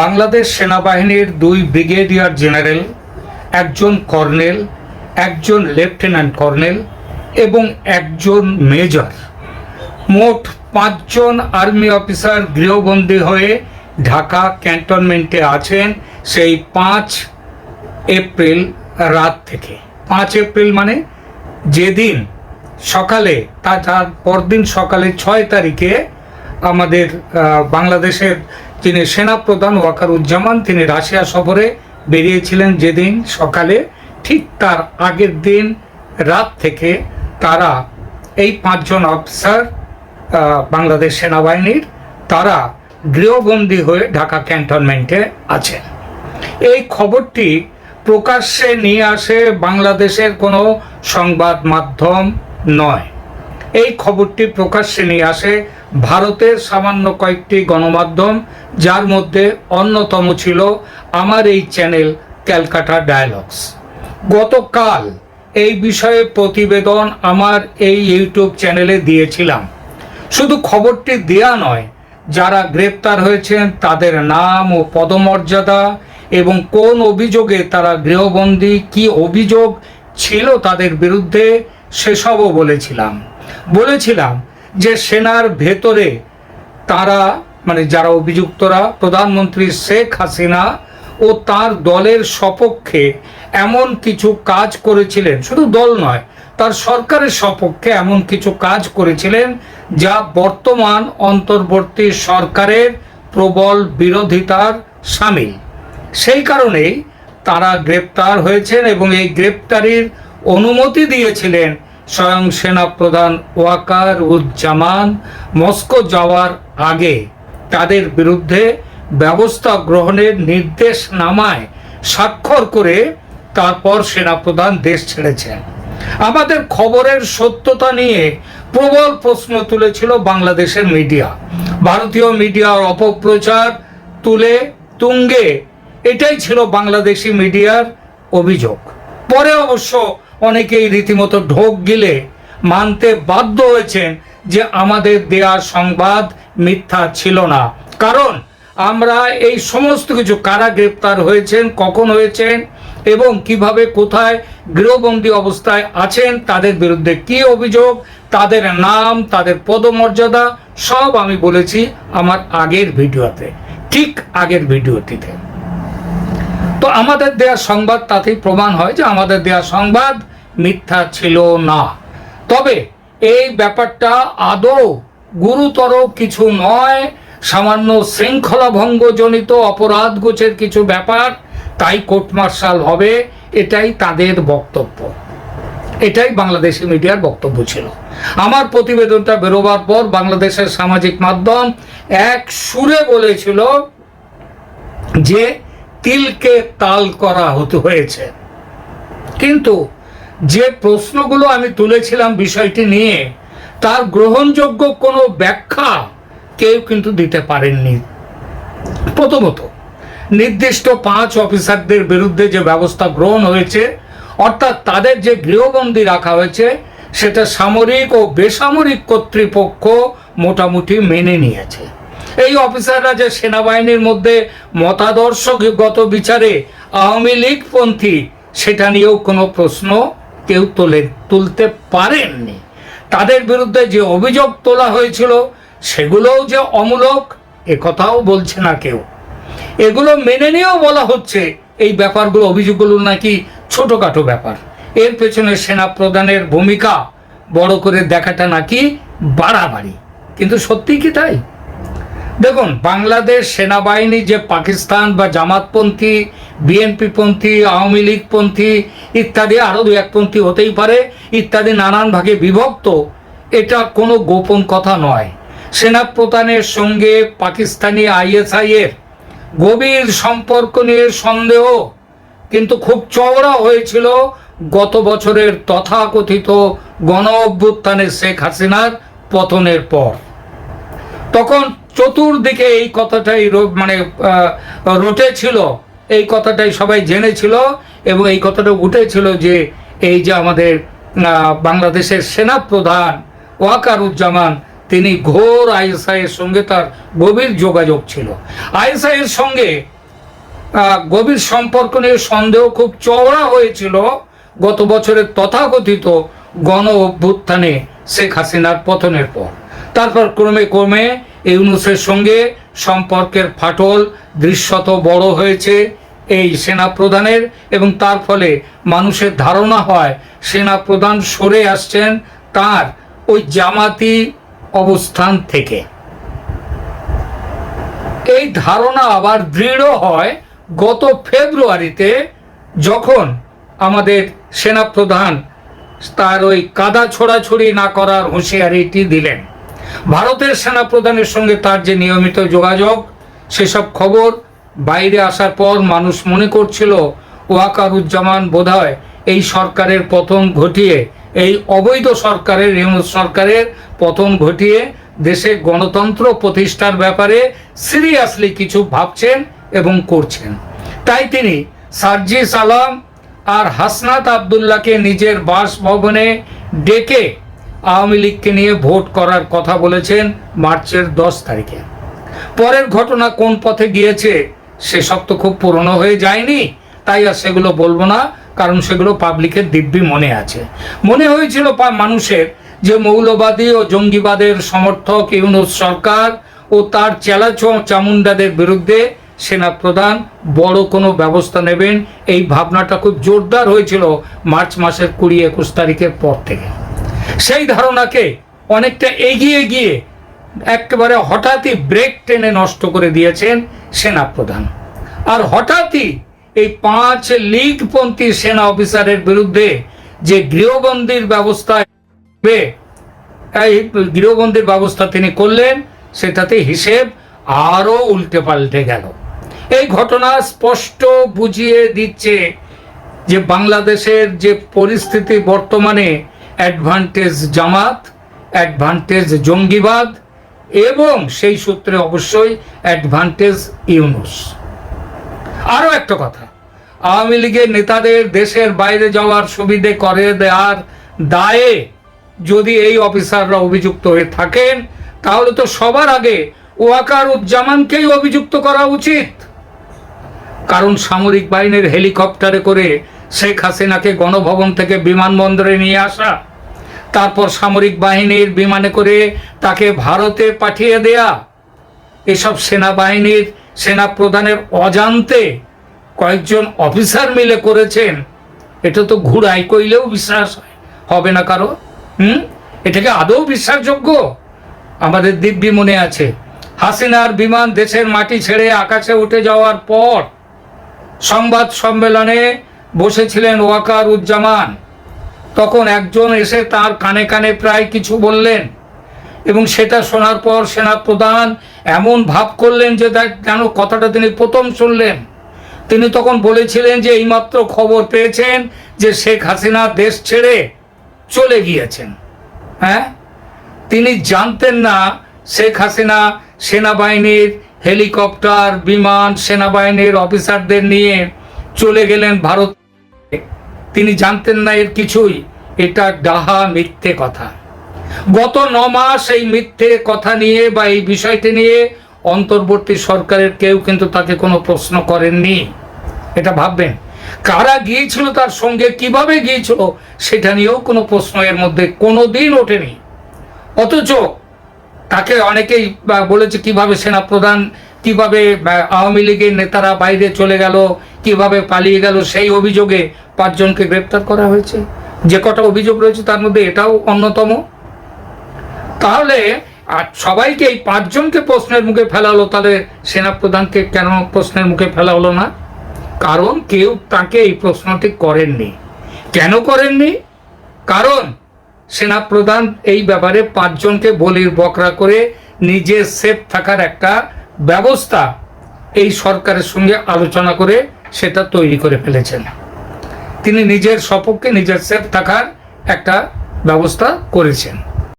বাংলাদেশ সেনাবাহিনীর দুই brigadier general, একজন কর্নেল, একজন লেফটেন্যান্ট কর্নেল এবং একজন মেজর। মোট পাঁচজন আর্মি অফিসার গৃহবন্দী হয়ে ঢাকা ক্যান্টনমেন্টে আছেন সেই পাঁচ এপ্রিল রাত থেকে। পাঁচ এপ্রিল মানে যেদিন সকালে তা তার পরদিন সকালে ছয় তারিখে আমাদের বাংলাদেশের যিনি সেনাপ্রধান ওয়াকারুজ্জামান, তিনি রাশিয়া সফরে বেরিয়েছিলেন যেদিন সকালে, ঠিক তার আগের দিন রাত থেকে তারা এই পাঁচজন অফিসার বাংলাদেশ সেনাবাহিনীর, তারা গৃহবন্দী হয়ে ঢাকা ক্যান্টনমেন্টে আছেন। এই খবরটি প্রকাশ্যে নিয়ে আসে বাংলাদেশের কোনো সংবাদ মাধ্যম নয়। এই খবরটি প্রকাশ্যে নিয়ে আসে ভারতের সামান্য কয়েকটি গণমাধ্যম, যার মধ্যে অন্যতম ছিল আমার এই চ্যানেল ক্যালকাটা ডায়ালগস। গতকাল এই বিষয়ে প্রতিবেদন আমার এই ইউটিউব চ্যানেলে দিয়েছিলাম। শুধু খবরটি দেয়া নয়, যারা গ্রেপ্তার হয়েছেন তাদের নাম ও পদমর্যাদা এবং কোন অভিযোগে তারা গৃহবন্দী, কি অভিযোগ ছিল তাদের বিরুদ্ধে, সেসবও বলেছিলাম। বলেছিলাম যে সেনার ভেতরে তারা মানে যারা অভিযুক্তরা, প্রধানমন্ত্রী শেখ হাসিনা ও তার দলের সপক্ষে এমন কিছু কাজ করেছিলেন, শুধু দল নয়, তার সরকারের সপক্ষে এমন কিছু কাজ করেছিলেন যা বর্তমান অন্তর্বর্তী সরকারের প্রবল বিরোধিতার সামিল। সেই কারণেই তারা গ্রেপ্তার হয়েছেন এবং এই গ্রেপ্তারির অনুমতি দিয়েছিলেন স্বয়ং সেনাপ্রধান ওয়াকার উজ্জামান মস্কো যাওয়ার আগে তাদের বিরুদ্ধে ব্যবস্থা গ্রহণের নির্দেশ নামায় স্বাক্ষর করে তারপর সেনাপ্রধান দেশ ছেড়েছেন। আমাদের খবরের সত্যতা নিয়ে প্রবল প্রশ্ন তুলেছিল বাংলাদেশের মিডিয়া। ভারতীয় মিডিয়ার অপপ্রচার তুলে তুঙ্গে, এটাই ছিল বাংলাদেশি মিডিয়ার অভিযোগ। পরে অবশ্য অনেকেই রীতিমতো ঢোক গিলে মানতে বাধ্য হয়েছেন যে আমাদের দেয়া সংবাদ মিথ্যা ছিল না। কারণ আমরা এই সমস্ত কিছু কারা গ্রেপ্তার হয়েছেন, কখন হয়েছেন এবং কীভাবে কোথায় গৃহবন্দী অবস্থায় আছেন, তাদের বিরুদ্ধে কি অভিযোগ, তাদের নাম, তাদের পদমর্যাদা সব আমি বলেছি আমার আগের ভিডিওতে, ঠিক আগের ভিডিওটিতে। তো আমাদের দেয়া সংবাদ তাতেই প্রমাণ হয় যে আমাদের দেয়া সংবাদ মিথ্যা ছিল না। তবে এই ব্যাপারটা আদৌ গুরুতর কিছু নয়। সামান্য শৃঙ্খলা ভঙ্গজনিত অপরাধ গোছের কিছু ব্যাপার, তাই কোর্ট মার্শাল হবে, এটাই তাদের বক্তব্য। এটাই বাংলাদেশি মিডিয়ার বক্তব্য ছিল। আমার প্রতিবেদনটা বেরোবার পর বাংলাদেশের সামাজিক মাধ্যম এক সুরে বলেছিল যে, তিলকে তাল করা হতে হয়েছে। কিন্তু যে প্রশ্নগুলো আমি তুলেছিলাম বিষয়টি নিয়ে, তার গ্রহণযোগ্য কোনো ব্যাখ্যা কেউ কিন্তু দিতে পারেননি। প্রথমত, নির্দিষ্ট পাঁচ অফিসারদের বিরুদ্ধে যে ব্যবস্থা গ্রহণ হয়েছে, অর্থাৎ তাদের যে গৃহবন্দী রাখা হয়েছে, সেটা সামরিক ও বেসামরিক কর্তৃপক্ষ মোটামুটি মেনে নিয়েছে। এই অফিসাররা যে সেনাবাহিনীর মধ্যে মতাদর্শগত বিচারে আওয়ামী লীগপন্থী, সেটা নিয়েও কোনো প্রশ্ন কেউ তোলে, তুলতে পারেননি। তাদের বিরুদ্ধে যে অভিযোগ তোলা হয়েছিল, সেগুলোও যে অমূলক একথাও বলছে না কেউ। এগুলো মেনে নিয়েও বলা হচ্ছে, এই ব্যাপারগুলো, অভিযোগগুলো নাকি ছোটোখাটো ব্যাপার। এর পেছনে সেনা প্রধানের ভূমিকা বড় করে দেখাটা নাকি বাড়াবাড়ি। কিন্তু সত্যি কি তাই? দেখুন, বাংলাদেশ সেনাবাহিনী যে পাকিস্তান বা জামাতপন্থী, বিএনপিপন্থী, আওয়ামী লীগপন্থী ইত্যাদি আরও দু একপন্থী হতেই পারে, ইত্যাদি নানান ভাগে বিভক্ত, এটা কোনো গোপন কথা নয়। সেনাপ্রধানের সঙ্গে পাকিস্তানি আইএসআই এর গভীর সম্পর্ক নিয়ে সন্দেহ, কিন্তু খুব চওড়া হয়েছিল গত বছরের তথাকথিত গণ অভ্যুত্থানের শেখ হাসিনার পতনের পর। তখন চতুর্দিকে এই কথাটাই মানে আহ, রটেছিল এই কথাটাই সবাই জেনেছিল এবং এই কথাটা উঠেছিল যে এই যে আমাদের বাংলাদেশের সেনাপ্রধান ওয়াকারুজ্জামান তিনি ঘোর আইএসআই এর সঙ্গে তার গভীর যোগাযোগ ছিল। আইএসআই এর সঙ্গে গভীর সম্পর্ক নিয়ে সন্দেহ খুব চওড়া হয়েছিল। গত বছরের তথাকথিত গণ অভ্যুত্থানে শেখ হাসিনার পতনের পর। তারপর ক্রমে ক্রমে ইউনুসের সঙ্গে সম্পর্কের ফাটল দৃশ্যত বড় হয়েছে এই সেনা প্রধানের এবং তার ফলে মানুষের ধারণা হয় সেনা প্রধান সরে আসছেন তার ওই জামাতি অবস্থান থেকে। এই ধারণা আবার দৃঢ় হয় গত ফেব্রুয়ারিতে যখন আমাদের সেনাপ্রধান তার ওই কাদা ছোড়াছড়ি না করার হুঁশিয়ারিটি দিলেন। ভারতের সেনাপ্রধানের সঙ্গে তার যে নিয়মিত যোগাযোগ, সেসব খবর বাইরে আসার পর মানুষ মনে করছিল, ওয়াকারুজ্জামান বোধহয় এই সরকারের পতন ঘটিয়ে, এই অবৈধ সরকারের, ইউনুস সরকারের পতন ঘটিয়ে দেশে গণতন্ত্র প্রতিষ্ঠার ব্যাপারে সিরিয়াসলি কিছু ভাবছেন এবং করছেন। তাই তিনি সার্জিস আলম আর হাসনাত আবদুল্লাহকে নিজের বাসভবনে ডেকে আওয়ামী লীগকে নিয়ে ভোট করার কথা বলেছেন মার্চের দশ তারিখে। পরের ঘটনা কোন পথে গিয়েছে সেসব তো খুব পুরনো হয়ে যায়নি, তাই আর সেগুলো বলব না, কারণ সেগুলো পাবলিকের দিব্যি মনে আছে। মনে হয়েছিল মানুষের যে মৌলবাদী ও জঙ্গিবাদের সমর্থক ইউনুস সরকার ও তার চেলা চামুন্ডাদের বিরুদ্ধে সেনাপ্রধান বড় কোনো ব্যবস্থা নেবেন, এই ভাবনাটা খুব জোরদার হয়েছিল মার্চ মাসের কুড়ি একুশ তারিখের পর থেকে। সেই ধারণাকে অনেকটা এগিয়ে গিয়ে একেবারে হঠাৎই ব্রেক টেনে নষ্ট করে দিয়েছেন সেনাপ্রধান। আর হঠাৎই এই পাঁচ লীগপন্থী সেনা অফিসারের বিরুদ্ধে যে গৃহবন্দির ব্যবস্থা এই গৃহবন্দির ব্যবস্থা তিনি করলেন, সেটাতে হিসেব আরও উল্টে পাল্টে গেল। এই ঘটনা স্পষ্ট বুঝিয়ে দিচ্ছে যে বাংলাদেশের যে পরিস্থিতি বর্তমানে অ্যাডভান্টেজ জামাত, অ্যাডভান্টেজ জঙ্গিবাদ এবং সেই সূত্রে অবশ্যই অ্যাডভান্টেজ ইউনুস। আরও একটা কথা, আওয়ামী লীগের নেতাদের দেশের বাইরে যাওয়ার সুবিধে করে দেওয়ার দায়ে যদি এই অফিসাররা অভিযুক্ত হয়ে থাকেন, তাহলে তো সবার আগে ওয়াকার উজ্জামানকেই অভিযুক্ত করা উচিত। কারণ সামরিক বাহিনীর হেলিকপ্টারে করে শেখ হাসিনাকে গণভবন থেকে বিমানবন্দরে নিয়ে আসা তারপর সামরিক বাহিনীর বিমানে করে তাকে ভারতে পাঠিয়ে দেয়া। এসব সেনাবাহিনীর সেনা প্রধানের অজান্তে কয়েকজন অফিসার মিলে করেছেন। এটা তো ঘুরাই, কইলেও বিশ্বাস হবে না কারও। হুম? এটাকে আদৌ বিশ্বাসযোগ্য? আমাদের দিব্যি মনে আছে, হাসিনার বিমান দেশের মাটি ছেড়ে আকাশে উঠে যাওয়ার পর সংবাদ সম্মেলনে বসেছিলেন ওয়াকার উজ্জামান তখন একজন এসে তার কানে কানে প্রায় কিছু বললেন। এবং সেটা শোনার পর সেনাপ্রধান এমন ভাব করলেন যে যেন কথাটা তিনি প্রথম শুনলেন। তিনি তখন বলেছিলেন যে এইমাত্র খবর পেয়েছেন যে শেখ হাসিনা দেশ ছেড়ে চলে গিয়েছেন। হ্যাঁ? তিনি জানতেন না শেখ হাসিনা সেনাবাহিনীর হেলিকপ্টার, বিমান, সেনাবাহিনীর অফিসারদের নিয়ে চলে গেলেন ভারত। তিনি জানতেন না এর কিছুই। এটা ডাহা মিথ্যে কথা। গত ন মাস এই মিথ্যে কথা নিয়ে বা এই বিষয়টি নিয়ে অন্তর্বর্তী সরকারের কেউ কিন্তু তাকে কোনো প্রশ্ন করেননি। এটা ভাববেন। কারা গিয়েছিল তার সঙ্গে, কীভাবে গিয়েছিল, সেটা নিয়েও কোনো প্রশ্ন এর মধ্যে কোনো দিন ওঠেনি। অথচ তাকে অনেকেই বলেছে, কীভাবে সেনাপ্রধান কীভাবে আওয়ামী লীগের নেতারা বাইরে চলে গেল, কীভাবে পালিয়ে গেল, সেই অভিযোগে পাঁচজনকে গ্রেপ্তার করা হয়েছে। যে কটা অভিযোগ রয়েছে তার মধ্যে এটাও অন্যতম। তাহলে, আর সবাইকে এই পাঁচজনকে প্রশ্নের মুখে ফেলা হলো তাহলে সেনাপ্রধানকে কেন প্রশ্নের মুখে ফেলা হলো না? কারণ কেউ তাকে এই প্রশ্নটি করেননি। কেন করেননি? কারণ সেনাপ্রধান এই ব্যাপারে পাঁচজনকে বলির বকরা করে নিজে সেফ থাকার একটা ব্যবস্থা এই সরকারের সঙ্গে আলোচনা করে সেটা তৈরি করে ফেলেছেন। তিনি নিজের সপক্ষে নিজের সেফ থাকার একটা ব্যবস্থা করেছেন।